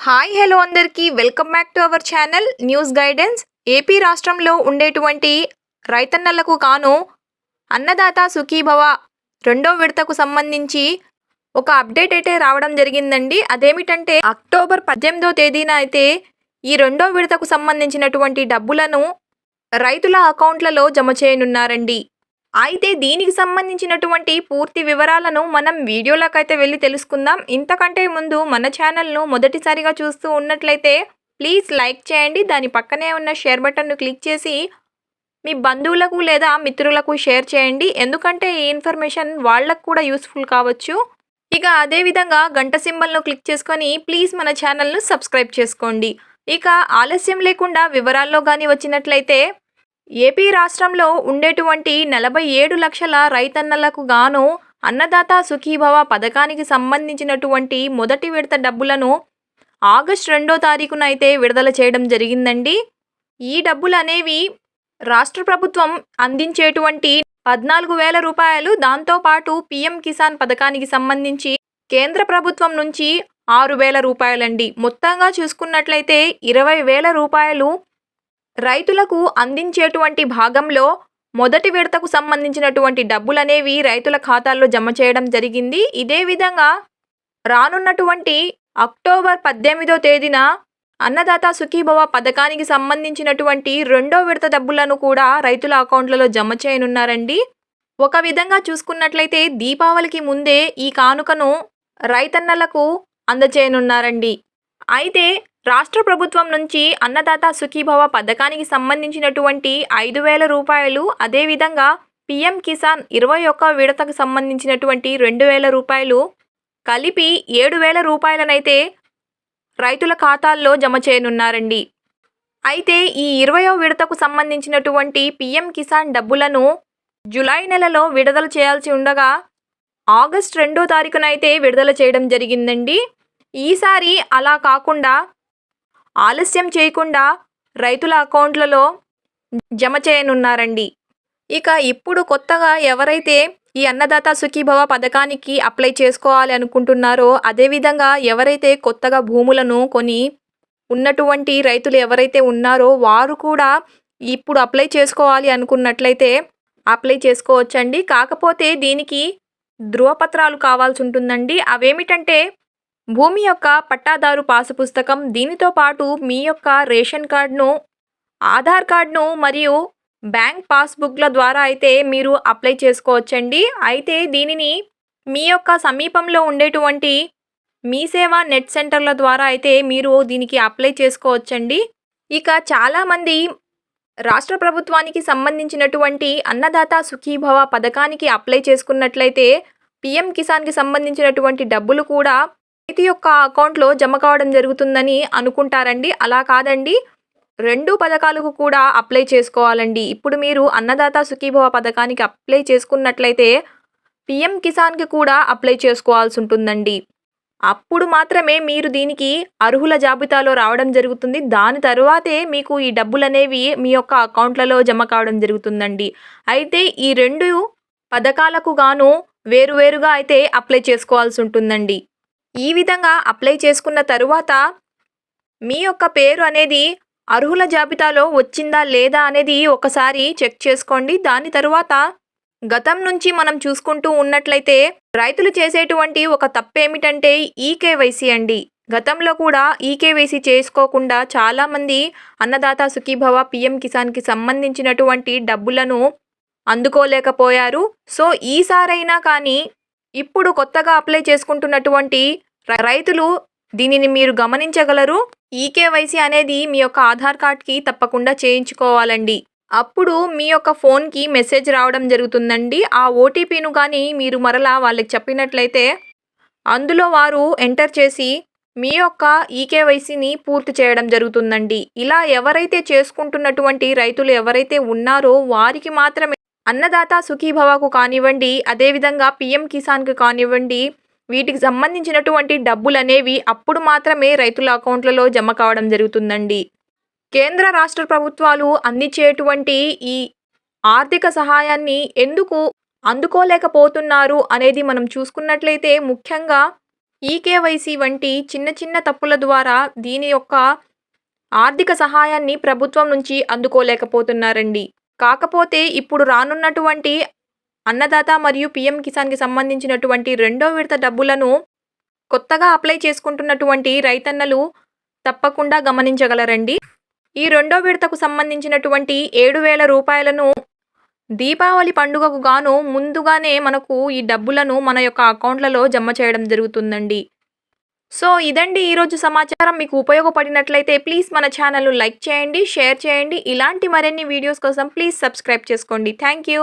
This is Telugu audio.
హాయ్ హలో అందరికీ. Welcome back to our channel news guidance AP రాష్ట్రంలో ఉండేటువంటి రైతన్నలకు కాను అన్నదాత సుఖీభవ రెండో విడతకు సంబంధించి ఒక అప్డేట్ అయితే రావడం జరిగిందండి. అదేమిటంటే అక్టోబర్ పద్దెనిమిదో తేదీన అయితే ఈ రెండో విడతకు సంబంధించినటువంటి డబ్బులను రైతుల అకౌంట్లలో జమ చేయనున్నారండి. అయితే దీనికి సంబంధించినటువంటి పూర్తి వివరాలను మనం వీడియోలోకైతే వెళ్ళి తెలుసుకుందాం. ఇంతకంటే ముందు మన ఛానల్ను మొదటిసారిగా చూస్తూ ఉన్నట్లయితే ప్లీజ్ లైక్ చేయండి. దాని పక్కనే ఉన్న షేర్ బటన్ను క్లిక్ చేసి మీ బంధువులకు లేదా మిత్రులకు షేర్ చేయండి. ఎందుకంటే ఈ ఇన్ఫర్మేషన్ వాళ్ళకు కూడా యూస్ఫుల్ కావచ్చు. ఇక అదేవిధంగా గంట సింబల్ను క్లిక్ చేసుకొని ప్లీజ్ మన ఛానల్ను సబ్స్క్రైబ్ చేసుకోండి. ఇక ఆలస్యం లేకుండా వివరాల్లో కానీ వచ్చినట్లయితే ఏపీ రాష్ట్రంలో ఉండేటువంటి నలభై ఏడు లక్షల రైతన్నలకు గాను అన్నదాత సుఖీభవ పథకానికి సంబంధించినటువంటి మొదటి విడత డబ్బులను ఆగస్ట్ రెండో తారీఖున అయితే విడుదల చేయడం జరిగిందండి. ఈ డబ్బులు అనేవి రాష్ట్ర ప్రభుత్వం అందించేటువంటి పద్నాలుగు వేల రూపాయలు దాంతోపాటు పీఎం కిసాన్ పథకానికి సంబంధించి కేంద్ర ప్రభుత్వం నుంచి ఆరు వేల రూపాయలండి. మొత్తంగా చూసుకున్నట్లయితే ఇరవై వేల రూపాయలు రైతులకు అందించేటువంటి భాగంలో మొదటి విడతకు సంబంధించినటువంటి డబ్బులు అనేవి రైతుల ఖాతాల్లో జమ చేయడం జరిగింది. ఇదే విధంగా రానున్నటువంటి అక్టోబర్ పద్దెనిమిదో తేదీన అన్నదాత సుఖీభవ పథకానికి సంబంధించినటువంటి రెండో విడత డబ్బులను కూడా రైతుల అకౌంట్లలో జమ చేయనున్నారండి. ఒక విధంగా చూసుకున్నట్లయితే దీపావళికి ముందే ఈ కానుకను రైతన్నలకు అందచేయనున్నారండి. అయితే రాష్ట్ర ప్రభుత్వం నుంచి అన్నదాత సుఖీభవ పథకానికి సంబంధించినటువంటి ఐదు వేల రూపాయలు అదేవిధంగా పిఎం కిసాన్ ఇరవై ఒక్క విడతకు సంబంధించినటువంటి రెండు వేల రూపాయలు కలిపి ఏడు వేల రూపాయలనైతే రైతుల ఖాతాల్లో జమ చేయనున్నారండి. అయితే ఈ ఇరవయో విడతకు సంబంధించినటువంటి పిఎం కిసాన్ డబ్బులను జులై నెలలో విడుదల చేయాల్సి ఉండగా ఆగస్ట్ రెండో తారీఖునైతే విడుదల చేయడం జరిగిందండి. ఈసారి అలా కాకుండా ఆలస్యం చేయకుండా రైతుల అకౌంట్లలో జమ చేయనున్నారండి. ఇక ఇప్పుడు కొత్తగా ఎవరైతే ఈ అన్నదాత సుఖీభవ పథకానికి అప్లై చేసుకోవాలి అనుకుంటున్నారో అదేవిధంగా ఎవరైతే కొత్తగా భూములను కొని ఉన్నటువంటి రైతులు ఎవరైతే ఉన్నారో వారు కూడా ఇప్పుడు అప్లై చేసుకోవాలి అనుకున్నట్లయితే అప్లై చేసుకోవచ్చండి. కాకపోతే దీనికి ధృవపత్రాలు కావాల్సి ఉంటుందండి. అవేమిటంటే భూమి యొక్క పట్టాదారు పాసు పుస్తకం దీనితో పాటు మీ యొక్క రేషన్ కార్డును ఆధార్ కార్డును మరియు బ్యాంక్ పాస్బుక్ల ద్వారా అయితే మీరు అప్లై చేసుకోవచ్చండి. అయితే దీనిని మీ యొక్క సమీపంలో ఉండేటువంటి మీ సేవ నెట్ సెంటర్ల ద్వారా అయితే మీరు దీనికి అప్లై చేసుకోవచ్చండి. ఇక చాలామంది రాష్ట్ర ప్రభుత్వానికి సంబంధించినటువంటి అన్నదాత సుఖీభవ పథకానికి అప్లై చేసుకున్నట్లయితే పిఎం కిసాన్కి సంబంధించినటువంటి డబ్బులు కూడా రైతు యొక్క అకౌంట్లో జమ కావడం జరుగుతుందని అనుకుంటారండి. అలా కాదండి. రెండు పథకాలకు కూడా అప్లై చేసుకోవాలండి. ఇప్పుడు మీరు అన్నదాత సుఖీభవ పథకానికి అప్లై చేసుకున్నట్లయితే పిఎం కిసాన్కి కూడా అప్లై చేసుకోవాల్సి ఉంటుందండి. అప్పుడు మాత్రమే మీరు దీనికి అర్హుల జాబితాలో రావడం జరుగుతుంది. దాని తర్వాతే మీకు ఈ డబ్బులు అనేవి మీ యొక్క అకౌంట్లలో జమ కావడం జరుగుతుందండి. అయితే ఈ రెండు పథకాలకు గాను వేరువేరుగా అయితే అప్లై చేసుకోవాల్సి ఉంటుందండి. ఈ విధంగా అప్లై చేసుకున్న తరువాత మీ యొక్క పేరు అనేది అర్హుల జాబితాలో వచ్చిందా లేదా అనేది ఒకసారి చెక్ చేసుకోండి. దాని తరువాత గతం నుంచి మనం చూసుకుంటూ ఉన్నట్లయితే రైతులు చేసేటువంటి ఒక తప్పేమిటంటే ఈకేవైసీ అండి. గతంలో కూడా ఈకేవైసీ చేసుకోకుండా చాలామంది అన్నదాత సుఖీభవ పిఎం కిసాన్కి సంబంధించినటువంటి డబ్బులను అందుకోలేకపోయారు. సో ఈసారైనా కానీ ఇప్పుడు కొత్తగా అప్లై చేసుకుంటున్నటువంటి రైతులు దీనిని మీరు గమనించగలరు. ఈకేవైసీ అనేది మీ యొక్క ఆధార్ కార్డ్కి తప్పకుండా చేయించుకోవాలండి. అప్పుడు మీ యొక్క ఫోన్కి మెసేజ్ రావడం జరుగుతుందండి. ఆ ఓటీపీను కానీ మీరు మరలా వాళ్ళకి చెప్పినట్లయితే అందులో వారు ఎంటర్ చేసి మీ యొక్క ఈకేవైసీని పూర్తి చేయడం జరుగుతుందండి. ఇలా ఎవరైతే చేసుకుంటున్నటువంటి రైతులు ఎవరైతే ఉన్నారో వారికి మాత్రమే అన్నదాత సుఖీభవకు కానివ్వండి అదేవిధంగా పిఎం కిసాన్కు కానివ్వండి వీటికి సంబంధించినటువంటి డబ్బులు అనేవి అప్పుడు మాత్రమే రైతుల అకౌంట్లలో జమ కావడం జరుగుతుందండి. కేంద్ర రాష్ట్ర ప్రభుత్వాలు అందించేటువంటి ఈ ఆర్థిక సహాయాన్ని ఎందుకు అందుకోలేకపోతున్నారు అనేది మనం చూసుకున్నట్లయితే ముఖ్యంగా ఈకేవైసీ వంటి చిన్న చిన్న తప్పుల ద్వారా దీని యొక్క ఆర్థిక సహాయాన్ని ప్రభుత్వం నుంచి అందుకోలేకపోతున్నారండి. కాకపోతే ఇప్పుడు రానున్నటువంటి అన్నదాత మరియు పిఎం కిసాన్కి సంబంధించినటువంటి రెండో విడత డబ్బులను కొత్తగా అప్లై చేసుకుంటున్నటువంటి రైతన్నలు తప్పకుండా గమనించగలరండి. ఈ రెండో విడతకు సంబంధించినటువంటి ఏడు వేల రూపాయలను దీపావళి పండుగకు గాను ముందుగానే మనకు ఈ డబ్బులను మన యొక్క అకౌంట్లలో జమ చేయడం జరుగుతుందండి. సో ఇదండి ఈరోజు సమాచారం. మీకు ఉపయోగపడినట్లయితే ప్లీజ్ మన ఛానల్ లైక్ చేయండి షేర్ చేయండి. ఇలాంటి మరిన్ని వీడియోస్ కోసం ప్లీజ్ సబ్స్క్రైబ్ చేసుకోండి. Thank you.